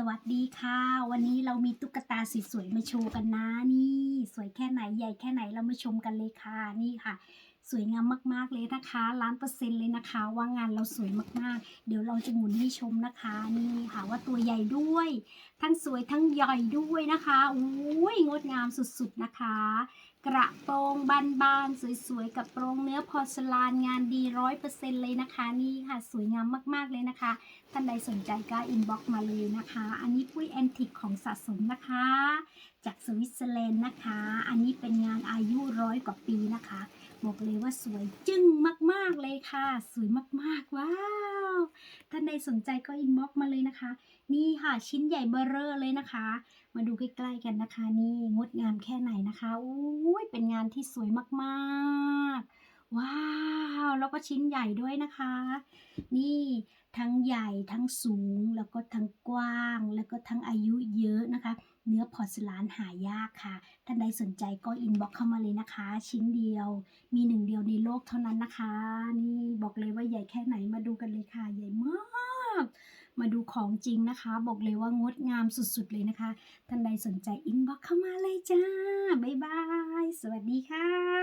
สวัสดีค่ะ วันนี้เรามีตุ๊กตาสวยๆมาโชว์กันนะนี่ สวยแค่ไหนใหญ่แค่ไหนเรามาชมกันเลยค่ะนี่ค่ะ สวยงามมากๆเลยนะคะล้านเปอร์เซ็นต์เลยนะคะ ว่างานเราสวยมากๆ เดี๋ยวเราจะหมุนให้ชมนะคะนี่ค่ะว่าตัวใหญ่ด้วย ทั้งสวยทั้งใหญ่ด้วยนะคะอุ้ยงดงามสุดๆนะคะ กระโปรงบานๆสวยๆ กับโปรงเนื้อพอสลานงานดีร้อยเปอร์เซ็นต์เลยนะคะ นี่ค่ะสวยงามมากๆเลยนะคะ ท่านใดสนใจก็อินบ็อกมาเลยนะคะ อันนี้ปุ้ยแอนติกของสะสมนะคะ จากสวิตเซอร์แลนด์นะคะ อันนี้เป็นงานอายุร้อยกว่าปีนะคะ บอกเลยว่าสวยจึ้งมากๆ เลยค่ะ สวยมากๆ ว้าว ท่านใดสนใจก็อินบ็อกมาเลยนะคะ นี่ค่ะชิ้นใหญ่เบอร์เรอเลยนะคะ มาดูใกล้ๆกันนะคะ นี่งดงามแค่ไหนนะคะ อุ้ยเป็นงานที่สวยมากๆ ว้าว แล้วก็ชิ้นใหญ่ด้วยนะคะ นี่ทั้งใหญ่ทั้งสูงแล้วก็ทั้งกว้าง แล้วก็ทั้งอายุเยอะนะคะ เนื้อพอร์สลานหายากค่ะ ท่านใดสนใจก็อินบ็อกเข้ามาเลยนะคะ ชิ้นเดียวมีหนึ่งเดียวในโลกเท่านั้นนะคะ นี่บอกเลยว่าใหญ่แค่ไหนมาดูกันเลยค่ะ ใหญ่มากมาดูของจริงนะคะ บอกเลยว่างดงามสุดๆเลยนะคะ ท่านใดสนใจอินบ็อกเข้ามาเลยจ้า บ๊ายบาย สวัสดีค่ะ